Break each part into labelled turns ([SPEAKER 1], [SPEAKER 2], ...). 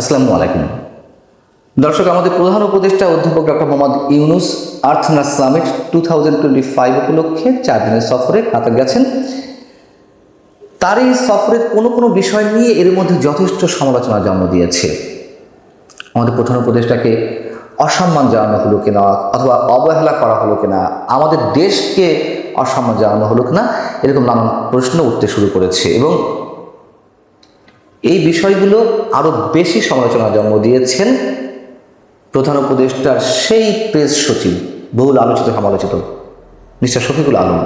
[SPEAKER 1] আসসালামু আলাইকুম। দর্শক, আমাদের প্রধান উপদেষ্টা অধ্যাপক doctor Muhammad Yunus Earthna summit two thousand twenty five উপলক্ষে চার দিনের সফরে কাতার গেছেন। তার এই সফরের কোনো কোনো বিষয় নিয়ে এর মধ্যে যথেষ্ট সমালোচনা জন্ম দিয়েছে। আমাদের প্রধান উপদেষ্টাকে অসম্মান জানানো হলো কিনা অথবা অবহেলা করা হলো কিনা, আমাদের দেশকে অসম্মান জানানো হলো কিনা, এরকম নানান প্রশ্ন উঠতে শুরু করেছে এবং এই বিষয়গুলো আরও বেশি সমালোচনা জন্ম দিয়েছেন প্রধান উপদেষ্টার সেই প্রেস সচিব, বহুল আলোচিত, সমালোচিত, মিস্টার শফিকুল আলম।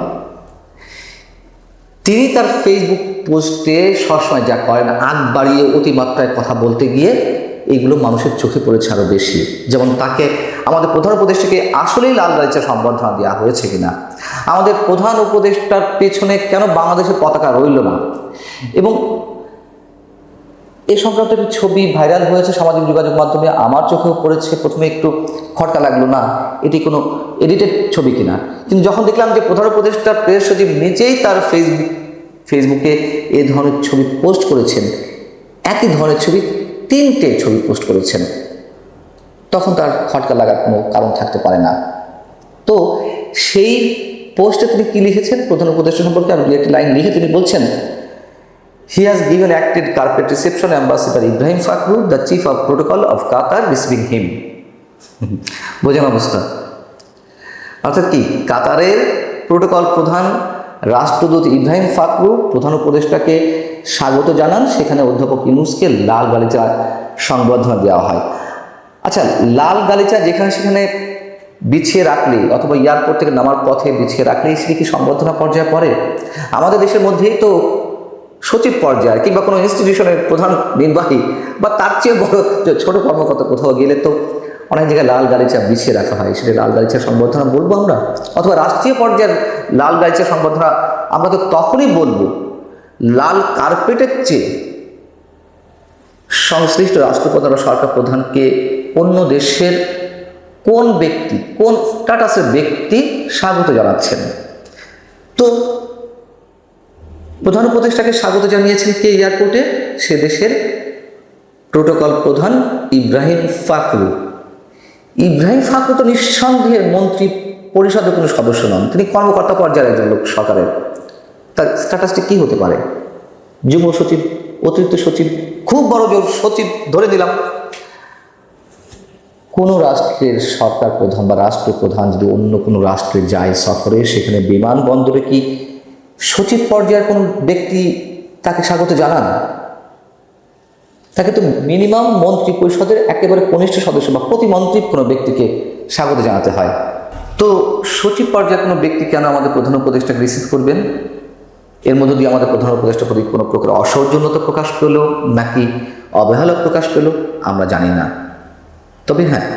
[SPEAKER 1] তিনি তার ফেসবুক পোস্টে সবসময় যা করেন, আগ বাড়িয়ে অতিমাত্রায় কথা বলতে গিয়ে এগুলো মানুষের চোখে পড়েছে আরও বেশি। যেমন তাকে আমাদের প্রধান উপদেষ্টাকে আসলেই লাল গালিচা সম্বর্ধনা দেওয়া হয়েছে কিনা? আমাদের প্রধান উপদেষ্টার পেছনে কেন বাংলাদেশের পতাকা রইল না? এবং এই সংক্রান্ত একটি ছবি ভাইরাল হয়েছে সামাজিক যোগাযোগ মাধ্যমে। আমার চোখেও পড়েছে, প্রথমে একটু খটকা লাগল, না, এটি কোনো এডিটেড ছবি কিনা? কিন্তু যখন দেখলাম যে প্রধান উপদেষ্টা প্রেস সচিব নিজেই তার ফেসবুক ফেসবুকে এ ধরনের ছবি পোস্ট করেছেন, একই ধরনের ছবি, তিনটে ছবি পোস্ট করেছেন, তখন তার খটকা লাগার কোনো কারণ থাকতে পারে না। তো সেই পোস্টে তিনি কী লিখেছেন? প্রধান উপদেষ্টা সম্পর্কে দু একটি লাইন লিখে তিনি বলছেন He has given acted carpet reception Ambassador Ibrahim Fakhru, the chief of protocol of Qatar, receiving him. বোঝান অবস্থা। অর্থাৎ কি কাতারের প্রোটোকল প্রধান রাষ্ট্রদূত ইব্রাহিম ফাকরু প্রধান উপদেষ্টাকে স্বাগত জানান। সেখানে অধ্যাপক ইউনুসকে লাল গালিচা সংবর্ধনা দেওয়া হয়। আচ্ছা লাল গালিচা যেখানে সেখানে বিছিয়ে রাখলে অথবা এয়ারপোর্ট থেকে নামার পথে বিছিয়ে রাখলেই সেটি কি সংবর্ধনা পর্যায়ে পড়ে? আমাদের দেশের মধ্যেই তো সচিব পর্যায়ে কিংবা কোনো ইনস্টিটিউশনের প্রধান নির্বাহী বা তার চেয়ে বড় ছোট কর্মকর্তা কোথাও গেলে তো অনেক জায়গায় লাল গালিচা বিছিয়ে রাখা হয়। সেটা লাল গালিচা সংবর্ধনা বলব আমরা? অথবা রাষ্ট্রীয় পর্যায়ের লাল গালিচা সংবর্ধনা আমরা তো তখনই বলব লাল কার্পেটের চেয়ে সংশ্লিষ্ট রাষ্ট্রপ্রধান সরকার প্রধানকে অন্য দেশের কোন ব্যক্তি, কোন স্ট্যাটাসের ব্যক্তি স্বাগত জানাচ্ছেন? তো প্রধান উপদেষ্টাকে স্বাগত জানিয়েছেন কে এয়ারপোর্টে? সে দেশের প্রোটোকল প্রধান ইব্রাহিম ফাকরু ইব্রাহিম ফাকরু তো নিঃসন্দেহে মন্ত্রী পরিষদের কোনো সদস্য নন। তিনি কর্মকর্তা পর্যায়ের একজন লোক সরকারের। তার স্ট্যাটাসটি কি হতে পারে? যুগ্ম সচিব, অতিরিক্ত সচিব, খুব বড় জোর সচিব ধরে দিলাম কোনো রাষ্ট্রের সরকার প্রধান বা রাষ্ট্রপ্রধান যদি অন্য কোনো রাষ্ট্রে যায় সফরে, সেখানে বিমানবন্দরে কি সচিব পর্যায়ের কোনো ব্যক্তি তাকে স্বাগত জানান? তাকে তো মিনিমাম মন্ত্রী পরিষদের একেবারে কনিষ্ঠ সদস্য বা প্রতিমন্ত্রী কোনো ব্যক্তিকে স্বাগত জানাতে হয়। তো সচিব পর্যায়ের কোনো ব্যক্তি কেন আমাদের প্রধান উপদেষ্টাকে রিসিভ করবেন? এর মধ্য দিয়ে আমাদের প্রধান উপদেষ্টা প্রতি কোনো প্রকার অসৌজন্যতা প্রকাশ পেল নাকি অবহেলা প্রকাশ পেল আমরা জানি না। তবে হ্যাঁ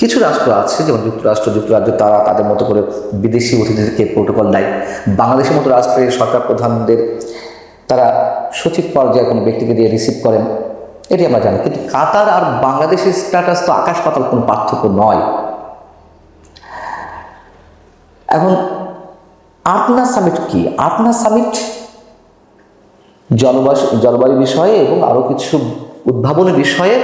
[SPEAKER 1] কিছু রাষ্ট্র আছে, যেমন যুক্তরাষ্ট্র, যুক্তরাজ্য, তারা তাদের মতো করে বিদেশি অতিথিদেরকে প্রোটোকল দেয়। বাংলাদেশের মতো রাষ্ট্রের সরকার প্রধানদের তারা সচিব পর্যায়ে কোনো ব্যক্তিকে দিয়ে রিসিভ করেন, এটি আমরা জানি। কিন্তু কাতার আর বাংলাদেশের স্ট্যাটাস তো আকাশ পাতাল কোনো পার্থক্য নয়। এখন, আটনা সামিট কি? আটনা সামিট জলবায়ু জলবায়ু বিষয়ে এবং আরও কিছু উদ্ভাবনী বিষয়ে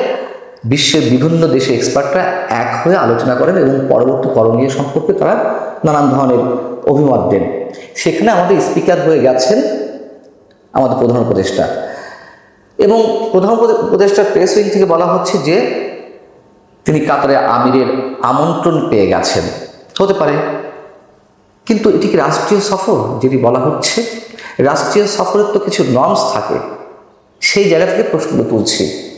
[SPEAKER 1] বিশ্বের বিভিন্ন দেশে এক্সপার্টরা এক হয়ে আলোচনা করেন এবং পরবর্তী করণীয় সম্পর্কে তারা নানান ধরনের অভিমত দেন। সেখানে আমাদের স্পিকার হয়ে গেছেন আমাদের প্রধান উপদেষ্টা। এবং প্রধান উপদে- উপদেষ্টার প্রেস উইং থেকে বলা হচ্ছে যে, তিনি কাতারে আমিরের আমন্ত্রণ পেয়ে গেছেন। হতে পারে। কিন্তু এটি কি রাষ্ট্রীয় সফর যেটি বলা হচ্ছে? রাষ্ট্রীয় সফরের তো কিছু নর্মস থাকে। সেই জায়গা থেকে প্রশ্ন তুলছি।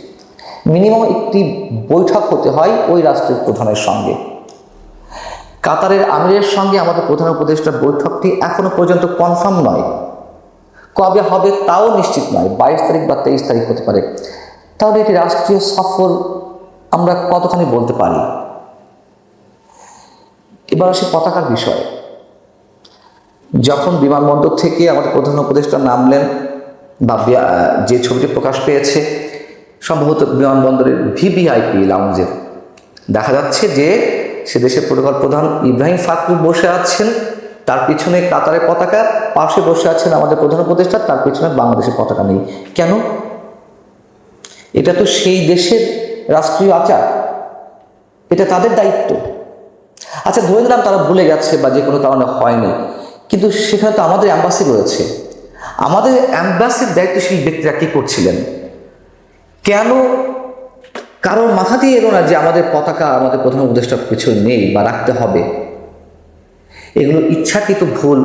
[SPEAKER 1] মিনিমাম একটি বৈঠক হতে হয় ওই রাষ্ট্রের প্রধানের সঙ্গে। কাতারের আমিরের সঙ্গে আমাদের প্রধান উপদেষ্টার বৈঠকটি এখনও পর্যন্ত কনফার্ম নয়। কবে হবে তাও নিশ্চিত নয়, বাইশ তারিখ বা তেইশ তারিখ হতে পারে। তাহলে এটি রাষ্ট্রীয় সফর আমরা কতখানি বলতে পারি? এবার আসি পতাকার বিষয়। যখন বিমানবন্দর থেকে আমাদের প্রধান উপদেষ্টা নামলেন বা যে ছবিটি প্রকাশ পেয়েছে সম্ভবত বিমানবন্দরের ভিভিআইপি লাউঞ্জের দেখা যাচ্ছে যে সে দেশের প্রোটোকল প্রধান ইব্রাহিম ফাকরু বসে আছেন। তার পিছনে কাতারের পতাকা, পাশে বসে আছেন আমাদের প্রধান উপদেষ্টা, তার পিছনে বাংলাদেশের পতাকা নেই। কেন? এটা তো সেই দেশের রাষ্ট্রীয় আচার। এটা তাদের দায়িত্ব। আচ্ছা ধরে নিলাম তারা ভুলে গেছে বা যে কোনো কারণে হয়নি কিন্তু সেখানে তো আমাদের অ্যাম্বাসি রয়েছে। আমাদের অ্যাম্বাসির দায়িত্বশীল ব্যক্তিরা কি করছিলেন? কেন কারোর মাথা দিয়ে এলো না যে আমাদের পতাকা আমাদের প্রধান উপদেষ্টার পিছনে নেই বা রাখতে হবে? এগুলো ইচ্ছাকৃত ভুল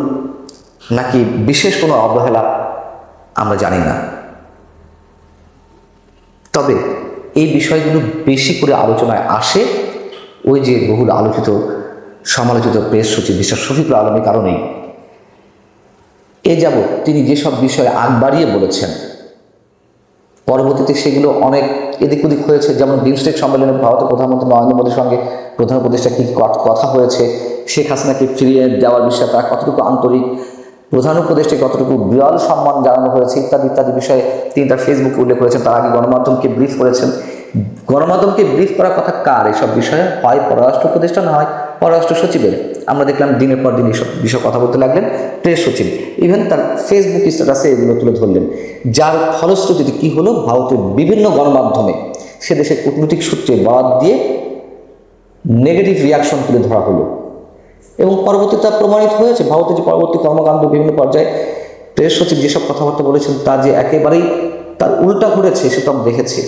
[SPEAKER 1] নাকি বিশেষ কোনো অবহেলা আমরা জানি না। তবে এই বিষয়গুলো বেশি করে আলোচনায় আসে ওই যে বহুল আলোচিত, সমালোচিত প্রেস সচিব বিশ্বাস শফিকুল আলমের কারণেই। এ যাবৎ তিনি যেসব বিষয়ে আগ বাড়িয়ে বলেছেন পরবর্তীতে সেগুলো অনেক এদিক ওদিক হয়েছে। যেমন বিমস্টেক সম্মেলনে ভারতের প্রধানমন্ত্রী নরেন্দ্র মোদীর সঙ্গে প্রধান উপদেষ্টা কী কথা হয়েছে, শেখ হাসিনাকে ফিরিয়ে দেওয়ার বিষয়ে তারা কতটুকু আন্তরিক প্রধান উপদেষ্টাকে কতটুকু বিরল সম্মান জানানো হয়েছে ইত্যাদি ইত্যাদি বিষয়ে তিনি তার ফেসবুকে উল্লেখ করেছেন। তার আগে গণমাধ্যমকে ব্রিফ করেছেন। গণমাধ্যমকে ব্রিফ করার কথা কার এসব বিষয়ে? হয় পররাষ্ট্র উপদেষ্টা না হয় পররাষ্ট্র সচিবের? আমরা দেখলাম দিনের পর দিন এসব বিষয়ে কথা বলতে লাগলেন প্রেস সচিব। ইভেন তার ফেসবুক স্ট্যাটাসে এগুলো তুলে ধরলেন। যার ফলশ্রুতিতে কি হলো? ভারতের বিভিন্ন গণমাধ্যমে সে দেশের কূটনৈতিক সূত্রে বরাদ দিয়ে নেগেটিভ রিয়াকশন তুলে ধরা হলো। এবং পরবর্তীতে তা প্রমাণিত হয়েছে। ভারতের যে পরবর্তী কর্মকাণ্ড, বিভিন্ন পর্যায়ে প্রেস সচিব যেসব কথাবার্তা বলেছেন, তা যে একেবারেই তার উল্টা ঘুরেছে সেটা আমরা দেখেছি।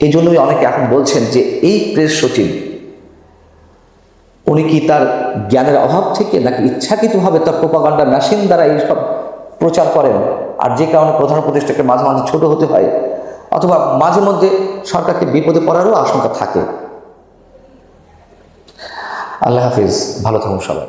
[SPEAKER 1] এই জন্যই অনেকে এখন বলছেন যে এই প্রেস সচিব উনি কি তার জ্ঞানের অভাব থেকে নাকি ইচ্ছাকৃতভাবে তার প্রোপাগান্ডা মেশিন দ্বারা এইসব প্রচার করেন? আর যে কারণে প্রধান প্রতিষ্ঠাকে মাঝে মাঝে ছোটো হতে হয়, অথবা মাঝে মধ্যে সরকারকে বিপদে পড়ারও আশঙ্কা থাকে। আল্লাহ হাফিজ, ভালো থাকুন সবাই।